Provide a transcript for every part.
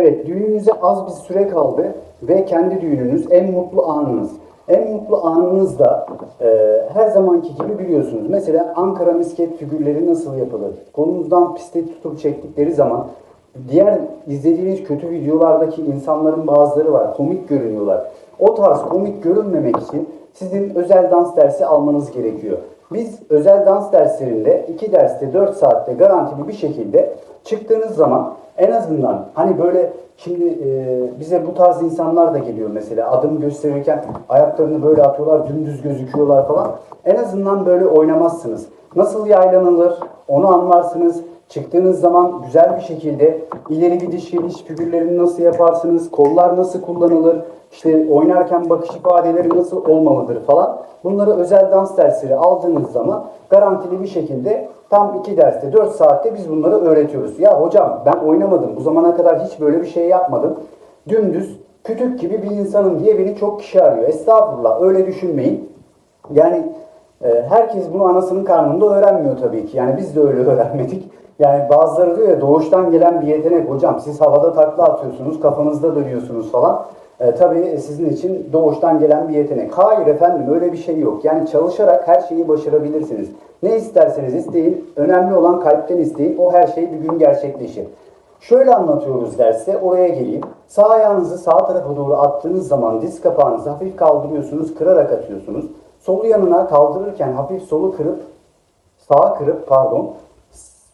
Evet, düğününüze az bir süre kaldı ve kendi düğününüz en mutlu anınız. En mutlu anınızda e, her zamanki gibi biliyorsunuz. Mesela Ankara misket figürleri nasıl yapılır? Kolunuzdan piste tutup çektikleri zaman diğer izlediğiniz kötü videolardaki insanların bazıları var. Komik görünüyorlar. O tarz komik görünmemek için sizin özel dans dersi almanız gerekiyor. Biz özel dans derslerinde 2 derste 4 saatte garantili bir şekilde çıktığınız zaman en azından hani böyle şimdi e, bize bu tarz insanlar da geliyor mesela adım gösterirken ayaklarını böyle atıyorlar dümdüz gözüküyorlar falan. En azından böyle oynamazsınız. Nasıl yaylanılır onu anlarsınız. Çıktığınız zaman güzel bir şekilde ileri gidiş geliş figürlerini nasıl yaparsınız, kollar nasıl kullanılır, işte oynarken bakış ifadeleri nasıl olmalıdır falan. Bunları özel dans dersleri aldığınız zaman garantili bir şekilde tam 2 derste 4 saatte biz bunları öğretiyoruz. Ya hocam ben oynamadım bu zamana kadar hiç böyle bir şey yapmadım. Dümdüz kütük gibi bir insanım diye beni çok kişi arıyor. Estağfurullah öyle düşünmeyin. Yani herkes bunu anasının karnında öğrenmiyor tabii ki. Yani biz de öyle öğrenmedik. Yani bazıları diyor ya doğuştan gelen bir yetenek hocam siz havada takla atıyorsunuz kafanızda dönüyorsunuz falan. E, tabii sizin için doğuştan gelen bir yetenek. Hayır efendim öyle bir şey yok. Yani çalışarak her şeyi başarabilirsiniz. Ne isterseniz isteyin. Önemli olan kalpten isteyin. O her şey bir gün gerçekleşir. Şöyle anlatıyoruz derste, oraya geleyim. Sağ ayağınızı sağ tarafa doğru attığınız zaman diz kapağınızı hafif kaldırıyorsunuz, kırarak atıyorsunuz. Solu yanına kaldırırken hafif solu kırıp, sağa kırıp pardon,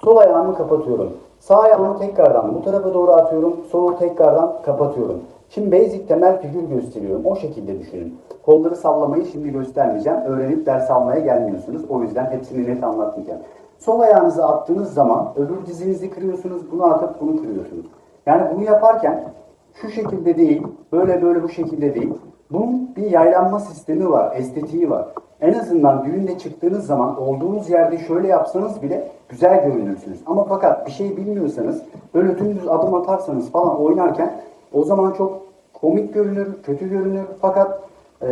sol ayağımı kapatıyorum. Sağ ayağımı tekrardan bu tarafa doğru atıyorum, solu tekrardan kapatıyorum. Şimdi basic temel figür gösteriyorum. O şekilde düşünün. Kolları sallamayı şimdi göstermeyeceğim. Öğrenip ders almaya gelmiyorsunuz. O yüzden hepsini net anlatmayacağım. Sol ayağınızı attığınız zaman öbür dizinizi kırıyorsunuz, bunu atıp bunu kırıyorsunuz. Yani bunu yaparken şu şekilde değil, böyle böyle bu şekilde değil. Bunun bir yaylanma sistemi var, estetiği var. En azından düğünde çıktığınız zaman olduğunuz yerde şöyle yapsanız bile güzel görünürsünüz. Ama fakat bir şey bilmiyorsanız böyle dümdüz adım atarsanız falan oynarken o zaman çok komik görünür, kötü görünür. Fakat e,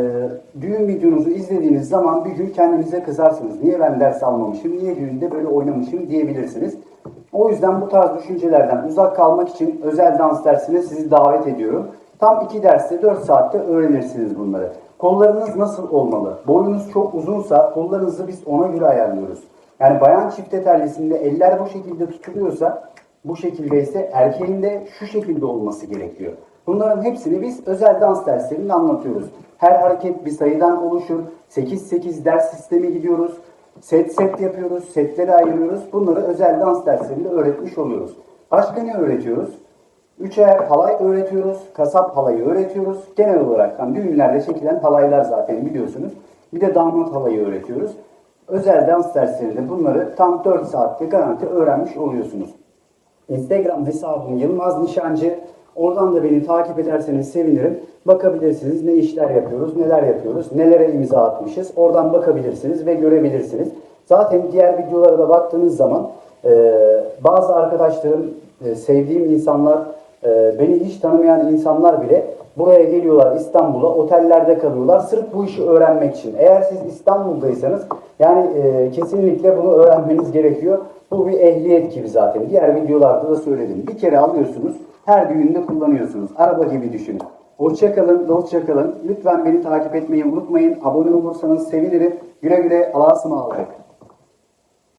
düğün videonuzu izlediğiniz zaman bir gün kendinize kızarsınız. Niye ben ders almamışım, niye düğünde böyle oynamışım diyebilirsiniz. O yüzden bu tarz düşüncelerden uzak kalmak için özel dans dersine sizi davet ediyorum. Tam 2 derste 4 saatte öğrenirsiniz bunları. Kollarınız nasıl olmalı? Boyunuz çok uzunsa kollarınızı biz ona göre ayarlıyoruz. Yani bayan çifte terlisinde eller bu şekilde tutuluyorsa bu şekilde ise erkeğin de şu şekilde olması gerekiyor. Bunların hepsini biz özel dans derslerinde anlatıyoruz. Her hareket bir sayıdan oluşur. 8-8 ders sistemi gidiyoruz. Set set yapıyoruz, setleri ayırıyoruz. Bunları özel dans derslerinde öğretmiş oluyoruz. Başka ne öğretiyoruz? Üçer halay öğretiyoruz, kasap halayı öğretiyoruz. Genel olarak hani düğünlerde çekilen halaylar zaten biliyorsunuz. Bir de damat halayı öğretiyoruz. Özel dans derslerinde bunları tam 4 saatte garanti öğrenmiş oluyorsunuz. Instagram hesabım Yılmaz Nişancı. Oradan da beni takip ederseniz sevinirim. Bakabilirsiniz ne işler yapıyoruz, neler yapıyoruz, nelere imza atmışız. Oradan bakabilirsiniz ve görebilirsiniz. Zaten diğer videolara da baktığınız zaman e, bazı arkadaşlarım, e, sevdiğim insanlar, e, beni hiç tanımayan insanlar bile buraya geliyorlar İstanbul'a, otellerde kalıyorlar sırf bu işi öğrenmek için. Eğer siz İstanbul'daysanız yani e, kesinlikle bunu öğrenmeniz gerekiyor. Bu bir ehliyet gibi zaten. Diğer videolarda da söyledim. Bir kere alıyorsunuz, her düğünde kullanıyorsunuz. Araba gibi düşünün. Hoşçakalın, dostça kalın. Lütfen beni takip etmeyi unutmayın. Abone olursanız sevinirim. Güle güle Allah'a ısmarladık.